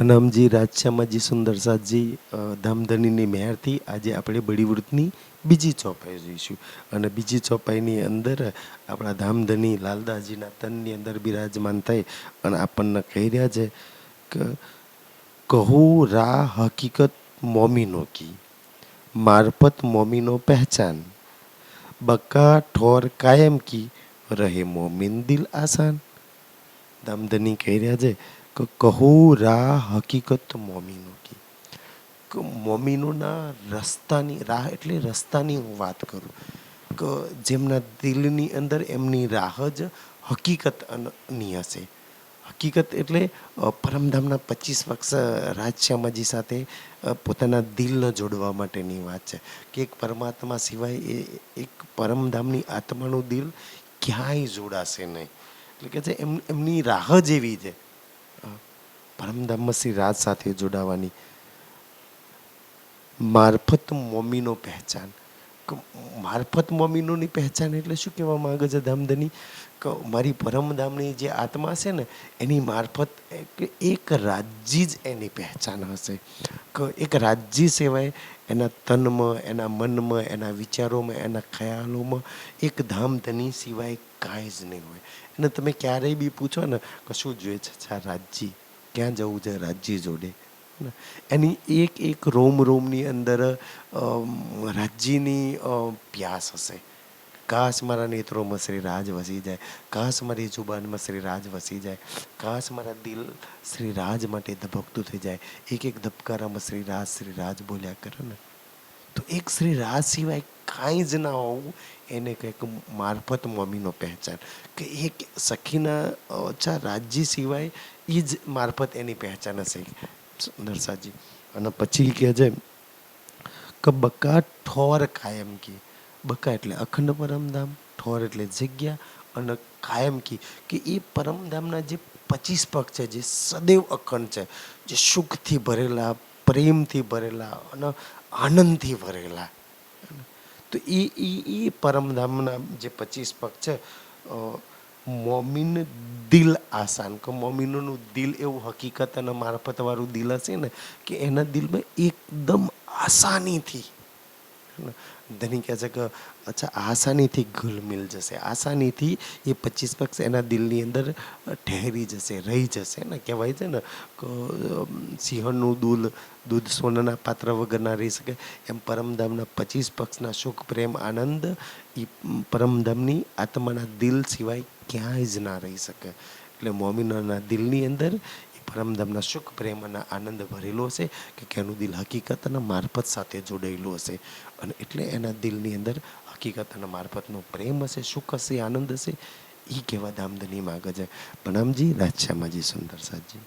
પનામજી રાજશ્યામાજી સુંદરસાદજી ધામધનીની મહેરથી આજે આપણે બળીવૃતની બીજી ચોપાઈ જોઈશું. અને બીજી ચોપાઈની અંદર આપણા ધામધની લાલદાસજીના તનની અંદર બિરાજમાન થઈ અને આપણને કહી રહ્યા છે કે, કહું રા હકીકત મોમીનો કી, મારફત મોમીનો પહેચાન, બકા ઠોર કાયમ કી રહે મોમીન દિલ આસાન. ધામધની કહી રહ્યા છે કહું રાહ હકીકત મોમીનો કી મોમીનોના રસ્તાની, રાહ એટલે રસ્તાની હું વાત કરું, કે, જેમના દિલની અંદર એમની રાહ જ હકીકતની હશે હકીકત એટલે પરમધામના પચીસ વર્ષ રાજશ્યામાજી સાથે પોતાના દિલને જોડવા માટેની વાત છે, કે એક પરમાત્મા સિવાય એ એક પરમધામની આત્માનું દિલ ક્યાંય જોડાશે નહીં. એટલે કે છે એમ, એમની રાહ જ એવી છે. પરમધામમાં શ્રી રાજ સાથે જોડાવાની મારફત મોમીનો પહેચાન. મારફત મોમીનોની પહેચાન એટલે શું કહેવા માંગે છે ધામધની? કે, મારી પરમધામની જે આત્મા છે ને, એની મારફત એક- રાજ્ય જ એની પહેચાન હશે. કે, એક રાજ્ય સિવાય એના તનમાં, એના મનમાં, એના વિચારોમાં, એના ખ્યાલોમાં એક ધામધની સિવાય કાંઈ જ નહીં હોય. અને તમે ક્યારેય બી પૂછો ને, કશું જોઈએ છે રાજ્ય. ક્યાં જવું છે રાજ્ય જોડે? એની એક એક રોમ રોમની અંદર રાજ્યની પ્યાસ હશે. કાશ મારા નેત્રોમાં શ્રી રાજ વસી જાય. કાશ મારી જુબાનમાં શ્રી રાજ વસી જાય. કાશ મારા દિલ શ્રી રાજ માટે ધબકતું થઈ જાય. એક એક ધબકારામાં શ્રી રાજ શ્રી રાજ બોલ્યા કરે ને. તો એક શ્રી રાજ સિવાય કાંઈ જ ના હોવું, એને કંઈક મારફત મમ્મીનો પહેચાન. કે એક સખીના ઓછા રાજ્ય સિવાય એ જ મારફત એની પહેચાન હશે. નરસાજી અને પછી કહે છે કે બકા ઠોર કાયમ કી. બકા એટલે અખંડ પરમધામ ઠોર એટલે જગ્યા અને કાયમ કી. કે એ પરમધામના જે પચીસ પગ છે, જે સદૈવ અખંડ છે, જે સુખથી ભરેલા, પ્રેમથી ભરેલા અને આનંદથી ભરેલા. તો એ એ એ પરમધામના જે પચીસ પગ છે મોમિન દિલ આસાન. કે મમ્મીનું દિલ એવું હકીકત અને મારફતવાળું દિલ હશે ને, કે એના દિલમાં એકદમ આસાનીથી ધની કહે છે કે, અચ્છા, આસાનીથી ઘુલ મિલ જશે. આસાનીથી એ પચીસ પક્ષ એના દિલની અંદર ઠહેરી જશે, રહી જશે. ને કહેવાય છે ને સિંહણનું દૂધ દૂધ સોનાના પાત્ર વગરના રહી શકે. એમ પરમધામના પચીસ પક્ષના સુખ, પ્રેમ, આનંદ એ પરમધામની આત્માના દિલ સિવાય ક્યાંય જ ના રહી શકે. એટલે મોમિનોના દિલની અંદર એ સુખ પ્રેમ અને આનંદ ભરેલો હશે કે એનું દિલ હકીકત અને મારફત સાથે જોડાયેલું હશે? અને એટલે એના દિલની અંદર હકીકત અને મારફતનો પ્રેમ હશે, સુખ હશે, આનંદ હશે એ કહેવા ધામધની માગે છે પ્રણામજી રાજશ્યામાજી સુંદર સાજી